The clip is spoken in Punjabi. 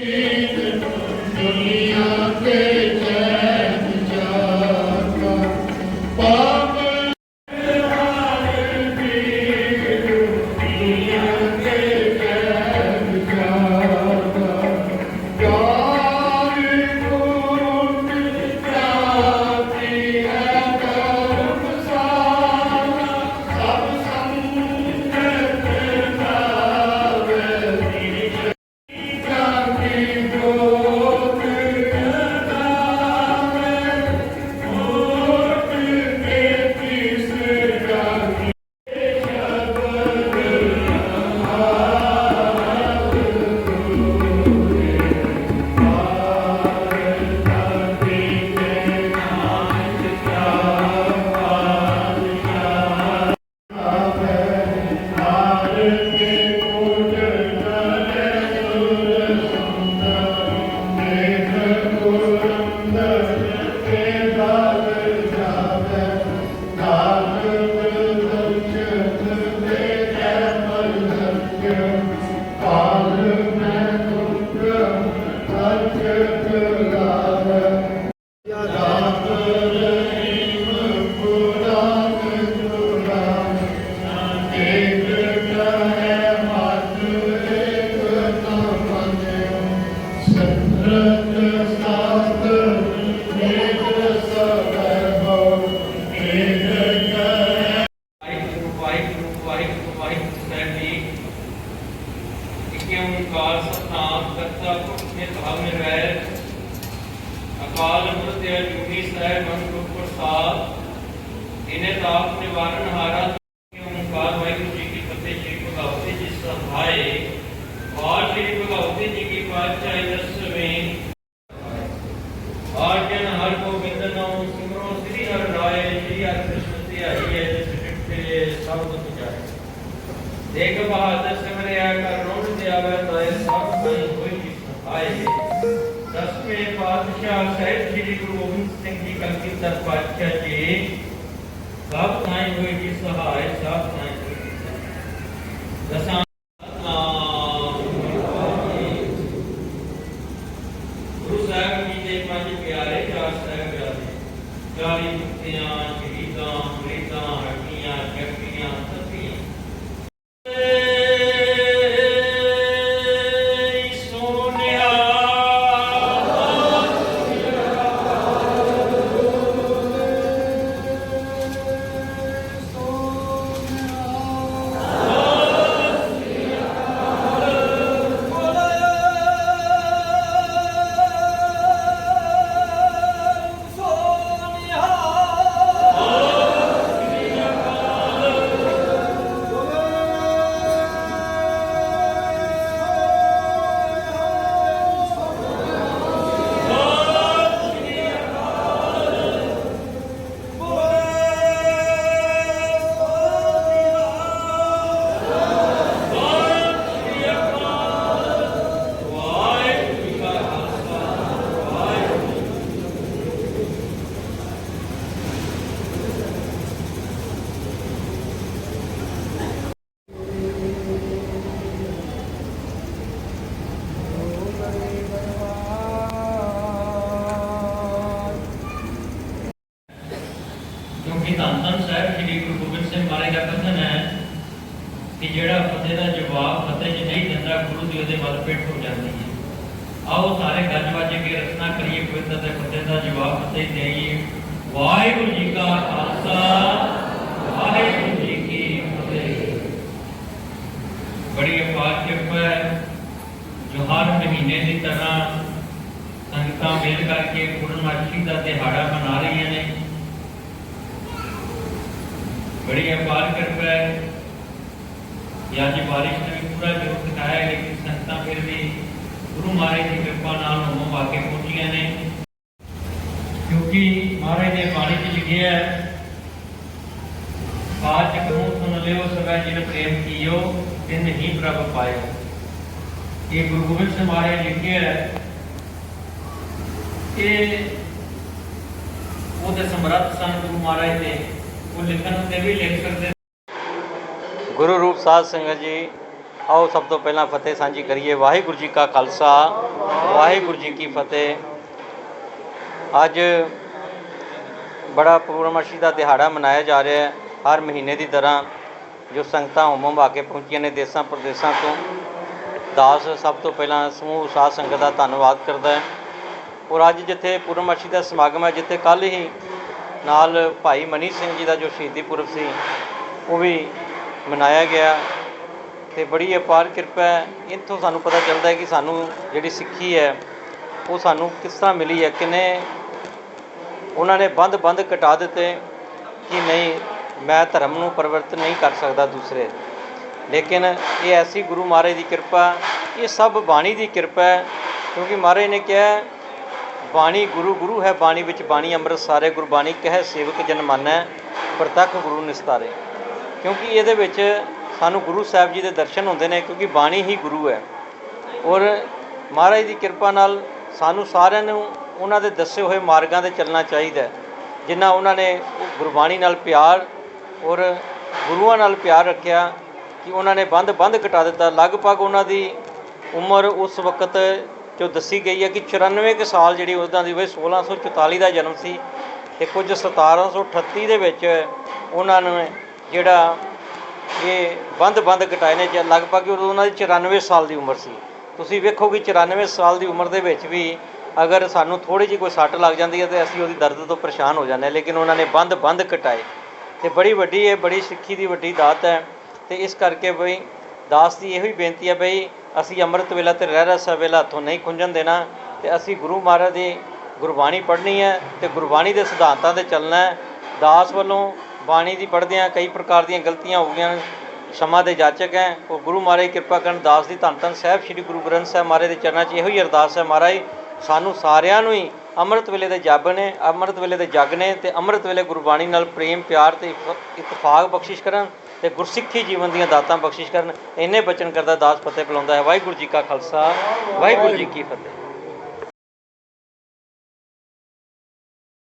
Yeah. ਵਾਹਿਗੁਰੂ ਇਕੇ ਓੰਕਾਰ ਸਤਨਾਮ ਕਰਤਾ ਪੁਰਖ ਨਿਰਭਉ ਨਿਰਵੈਰ ਅਕਾਲ ਮੂਰਤ ਅਜੂਨੀ ਸਾਹਿਬ ਅੰਗੁਰ ਪ੍ਰਸਾਦ। ਇਨੇ ਤਾਪ ਨਿਵਾਰਨ ਹਾਰਾ ਇਕੇ ਓੰਕਾਰ ਵਾਹਿਗੁਰੂ ਜੀ ਕੀ ਫਤਿਹ, ਸ੍ਰੀ ਭਗਵਤੀ ਜੀ ਸਹਾਏ ਔਰ ਸ੍ਰੀ ਭਗਵਤੀ ਜੀ ਕੀ ਪਾਤਸ਼ਾਹੀ ਦਸਵੇਂ। ਆਜਨ ਹਰ ਗੋਬਿੰਦ ਨਾਮ ਸਿਮਰੋ ਸ੍ਰੀ ਹਰਿ ਰਾਏ, ਸ੍ਰੀ ਹਰਿ ਕ੍ਰਿਸ਼ਨ ਤੇ ਆਈ ਹੈ ਜਿਸ ਤੇ ਸਭ ਕੁਝ ਜਾਏ। ਦੇਖ ਬਹਾਦਰ ਸਿਮਰਿਆ ਕਰ ਰੋਣ ਹੋਈ ਜੀ ਸਹਾਏ ਦਸਵੇਂ ਪਾਤਸ਼ਾਹ ਸਾਹਿਬ ਸ੍ਰੀ ਗੁਰੂ ਗੋਬਿੰਦ ਸਿੰਘ ਜੀ ਕਲਗੀਧਰ ਪਾਤਸ਼ਾਹ ਜੀ ਸਭ ਥਾਈ ਹੋਈ ਜੀ ਸਹਾਏ ਸਭ ਧੰਨ ਧੰਨ ਸਾਹਿਬ ਸ੍ਰੀ ਗੁਰੂ ਗੋਬਿੰਦ ਸਿੰਘ ਮਹਾਰਾਜ ਦਾ ਕਥਨ ਹੈ ਕਿ ਜਿਹੜਾ ਫਤਿਹ ਦਾ ਜਵਾਬ ਫਤਿਹ 'ਚ ਨਹੀਂ ਦਿੰਦਾ, ਗੁਰੂ ਦੀ ਉਹਦੇ ਵੱਲ ਪਿੱਠ ਹੋ ਜਾਂਦੀ ਹੈ। ਆਓ ਸਾਰੇ ਗੱਜ ਵੱਜ ਕੇ ਰਚਨਾ ਕਰੀਏ ਪਵਿੱਤਰ ਦੇ ਫਤਿਹ ਦਾ ਜਵਾਬ ਫਤਿਹ ਦੇਈਏ। ਵਾਹਿਗੁਰੂ ਜੀ ਕਾ ਖਾਲਸਾ, ਵਾਹਿਗੁਰੂ ਜੀ ਕੀ ਫਤਿਹ। ਬੜੀ ਅਪਾਰ ਕਿਰਪਾ ਹੈ, ਜੋ ਹਰ ਮਹੀਨੇ ਦੀ ਤਰ੍ਹਾਂ ਸੰਗਤਾਂ ਮਿਲ ਕਰਕੇ ਪੂਰਨਮਾਸ਼ੀ ਦਾ ਦਿਹਾੜਾ ਮਨਾ ਰਹੀਆਂ ਨੇ। ਬੜੀ ਅਪਾਰ ਕਿਰਪਾ ਹੈ। ਕਿ ਅੱਜ ਬਾਰਿਸ਼ ਨੇ ਵੀ ਪੂਰਾ ਜੋਰ ਦਿਖਾਇਆ ਹੈ, ਲੇਕਿਨ ਸੰਗਤਾਂ ਫਿਰ ਵੀ ਗੁਰੂ ਮਹਾਰਾਜ ਦੀ ਕਿਰਪਾ ਨਾਲ ਹੋਮ ਆ ਕੇ ਪਹੁੰਚੀਆਂ ਨੇ। ਕਿਉਂਕਿ ਮਹਾਰਾਜ ਦੇ ਬਾਣੀ 'ਚ ਬਾਤ ਕਹੂੰ ਸੁਨ ਲਿਓ ਸਭੈ ਜਿਨ ਪ੍ਰੇਮ ਕੀਓ, ਤਿਨ ਹੀ ਪ੍ਰਭ ਪਾਇਓ। ਇਹ ਗੁਰੂ ਗੋਬਿੰਦ ਸਿੰਘ ਮਹਾਰਾਜ ਲਿਖਿਆ ਹੈ ਕਿ ਉਹਦੇ ਸਮਰੱਥ ਸਨ ਗੁਰੂ ਮਹਾਰਾਜ ਦੇ। ਉਹ ਲਿਖਣ ਤੇ ਵੀ ਲਿਖ ਸਕਦੇ ਗੁਰੂ ਰੂਪ ਸਾਧ ਸੰਗਤ ਜੀ, ਆਓ ਸਭ ਤੋਂ ਪਹਿਲਾਂ ਫਤਿਹ ਸਾਂਝੀ ਕਰੀਏ। ਵਾਹਿਗੁਰੂ ਜੀ ਕਾ ਖਾਲਸਾ, ਵਾਹਿਗੁਰੂ ਜੀ ਕੀ ਫਤਿਹ। ਅੱਜ ਬੜਾ ਪੂਰਨਮਾਸ਼ੀ ਦਾ ਦਿਹਾੜਾ ਮਨਾਇਆ ਜਾ ਰਿਹਾ ਹੈ। ਹਰ ਮਹੀਨੇ ਦੀ ਤਰ੍ਹਾਂ ਜੋ ਸੰਗਤਾਂ ਹੁਮ ਆ ਕੇ ਪਹੁੰਚੀਆਂ ਨੇ ਦੇਸਾਂ ਪ੍ਰਦੇਸਾਂ ਤੋਂ, ਦਾਸ ਸਭ ਤੋਂ ਪਹਿਲਾਂ ਸਮੂਹ ਸਾਧ ਸੰਗਤ ਦਾ ਧੰਨਵਾਦ ਕਰਦਾ ਹੈ। ਔਰ ਅੱਜ ਜਿੱਥੇ ਪੂਰਨਮਾਸ਼ੀ ਦਾ ਸਮਾਗਮ ਹੈ, ਜਿੱਥੇ ਕੱਲ ਹੀ ਨਾਲ ਭਾਈ ਮਨੀ ਸਿੰਘ ਜੀ ਦਾ ਜੋ ਸ਼ਹੀਦੀ ਪੁਰਬ ਸੀ, ਉਹ ਵੀ ਮਨਾਇਆ ਗਿਆ ਤੇ ਬੜੀ ਅਪਾਰ ਕਿਰਪਾ ਹੈ। ਇੱਥੋਂ ਸਾਨੂੰ ਪਤਾ ਚੱਲਦਾ ਹੈ ਕਿ ਸਾਨੂੰ ਜਿਹੜੀ ਸਿੱਖੀ ਹੈ, ਉਹ ਸਾਨੂੰ ਕਿਸ ਤਰ੍ਹਾਂ ਮਿਲੀ ਹੈ, ਕਿਨੇ ਉਹਨਾਂ ਨੇ ਬੰਦ ਬੰਦ ਕਟਾ ਦਿੱਤੇ ਕਿ ਨਹੀਂ, ਮੈਂ ਧਰਮ ਨੂੰ ਪਰਿਵਰਤਨ ਨਹੀਂ ਕਰ ਸਕਦਾ ਦੂਸਰੇ। ਲੇਕਿਨ ਇਹ ਐਸੀ ਗੁਰੂ ਮਹਾਰਾਜ ਦੀ ਕਿਰਪਾ, ਇਹ ਸਭ ਬਾਣੀ ਦੀ ਕਿਰਪਾ ਹੈ, ਕਿਉਂਕਿ ਮਹਾਰਾਜ ਨੇ ਕਿਹਾ ਬਾਣੀ ਗੁਰੂ ਗੁਰੂ ਹੈ, ਬਾਣੀ ਵਿੱਚ ਬਾਣੀ ਅੰਮ੍ਰਿਤ ਸਾਰੇ ਗੁਰਬਾਣੀ ਕਹਿ ਸੇਵਕ ਜਨ ਮਾਨੈ, ਪ੍ਰਤੱਖ ਗੁਰੂ ਨਿਸਤਾਰੇ। ਕਿਉਂਕਿ ਇਹਦੇ ਵਿੱਚ ਸਾਨੂੰ ਗੁਰੂ ਸਾਹਿਬ ਜੀ ਦੇ ਦਰਸ਼ਨ ਹੁੰਦੇ ਨੇ, ਕਿਉਂਕਿ ਬਾਣੀ ਹੀ ਗੁਰੂ ਹੈ। ਔਰ ਮਹਾਰਾਜ ਦੀ ਕਿਰਪਾ ਨਾਲ ਸਾਨੂੰ ਸਾਰਿਆਂ ਨੂੰ ਉਹਨਾਂ ਦੇ ਦੱਸੇ ਹੋਏ ਮਾਰਗਾਂ ਤੇ ਚੱਲਣਾ ਚਾਹੀਦਾ ਹੈ, ਜਿਨ੍ਹਾਂ ਉਹਨਾਂ ਨੇ ਗੁਰਬਾਣੀ ਨਾਲ ਪਿਆਰ ਔਰ ਗੁਰੂਆਂ ਨਾਲ ਪਿਆਰ ਰੱਖਿਆ ਕਿ ਉਹਨਾਂ ਨੇ ਬੰਦ ਬੰਦ ਕਟਾ ਦਿੱਤਾ। ਲਗਭਗ ਉਹਨਾਂ ਦੀ ਉਮਰ ਉਸ ਵਕਤ ਜੋ ਦੱਸੀ ਗਈ ਹੈ ਕਿ 94 ਕੁ ਸਾਲ ਜਿਹੜੀ ਉਹਨਾਂ ਦੀ ਹੋਈ 1644 ਦਾ ਜਨਮ ਸੀ ਤੇ ਕੁਝ 1738 ਦੇ ਵਿੱਚ ਉਹਨਾਂ ਨੂੰ ਜਿਹੜਾ ਇਹ ਬੰਦ ਬੰਦ ਕਟਾਏ ਨੇ, ਜਾਂ ਲਗਭਗ ਉਹਨਾਂ ਦੀ 94 ਸਾਲ ਦੀ ਉਮਰ ਸੀ। ਤੁਸੀਂ ਵੇਖੋ ਕਿ 94 ਸਾਲ ਦੀ ਉਮਰ ਦੇ ਵਿੱਚ ਵੀ ਅਗਰ ਸਾਨੂੰ ਥੋੜੀ ਜਿਹੀ ਕੋਈ ਸੱਟ ਲੱਗ ਜਾਂਦੀ ਹੈ ਤੇ ਅਸੀਂ ਉਹਦੀ ਦਰਦ ਤੋਂ ਪਰੇਸ਼ਾਨ ਹੋ ਜਾਂਦੇ ਹਾਂ, ਲੇਕਿਨ ਉਹਨਾਂ ਨੇ ਬੰਦ ਬੰਦ ਕਟਾਏ ਤੇ ਬੜੀ ਵੱਡੀ ਇਹ ਬੜੀ ਸਿੱਖੀ ਦੀ ਵੱਡੀ ਦਾਤ ਹੈ ਤੇ ਇਸ ਕਰਕੇ ਬਈ ਦਾਸ ਦੀ ਇਹੋ ਹੀ ਬੇਨਤੀ ਹੈ ਬਈ ਅਸੀਂ ਅੰਮ੍ਰਿਤ ਵੇਲਾ ਤੇ ਰਹਿ ਰਸ ਵੇਲਾ ਹੱਥੋਂ ਨਹੀਂ ਖੁੰਝਣ ਦੇਣਾ ਤੇ ਅਸੀਂ ਗੁਰੂ ਮਹਾਰਾਜ ਦੀ ਗੁਰਬਾਣੀ ਪੜ੍ਹਨੀ ਹੈ ਤੇ ਗੁਰਬਾਣੀ ਦੇ ਸਿਧਾਂਤਾਂ ਤੇ ਚੱਲਣਾ ਹੈ। ਦਾਸ ਵੱਲੋਂ ਬਾਣੀ ਦੀ ਪੜ੍ਹਦੇ ਆ ਕਈ ਪ੍ਰਕਾਰ ਦੀਆਂ ਗਲਤੀਆਂ ਹੋ ਗਈਆਂ, ਸ਼ਮਾ ਦੇ ਜਾਚਕ ਹੈ। ਉਹ ਗੁਰੂ ਮਹਾਰਾਜ ਕਿਰਪਾ ਕਰਨ ਦਾਸ ਦੀ ਧੰਨ ਧੰਨ ਸਾਹਿਬ ਸ੍ਰੀ ਗੁਰੂ ਗ੍ਰੰਥ ਸਾਹਿਬ ਮਹਾਰਾਜ ਦੇ ਚਰਨਾਂ 'ਚ ਇਹੋ ਹੀ ਅਰਦਾਸ ਹੈ, ਮਹਾਰਾਜ, ਸਾਨੂੰ ਸਾਰਿਆਂ ਨੂੰ ਹੀ ਅੰਮ੍ਰਿਤ ਵੇਲੇ ਦੇ ਜੱਬ ਨੇ, ਅੰਮ੍ਰਿਤ ਵੇਲੇ ਦੇ ਜੱਗ ਨੇ ਤੇ ਅੰਮ੍ਰਿਤ ਵੇਲੇ ਗੁਰਬਾਣੀ ਨਾਲ ਪ੍ਰੇਮ, ਪਿਆਰ ਤੇ ਇਤਫਾਕ ਬਖਸ਼ਿਸ਼ ਕਰਨ। ਤੇ ਗੁਰਸਿੱਖੀ ਜੀਵਨ ਦੀਆਂ ਦਾਤਾਂ ਬਖਸ਼ਿਸ਼ ਕਰਨ। ਇੰਨੇ ਬਚਨ ਕਰਦਾ ਦਾਸ ਫਤਿਹ ਬੁਲਾਉਂਦਾ ਹੈ। ਵਾਹਿਗੁਰੂ ਜੀ ਕਾ ਖਾਲਸਾ, ਵਾਹਿਗੁਰੂ ਜੀ ਕੀ ਫਤਿਹ।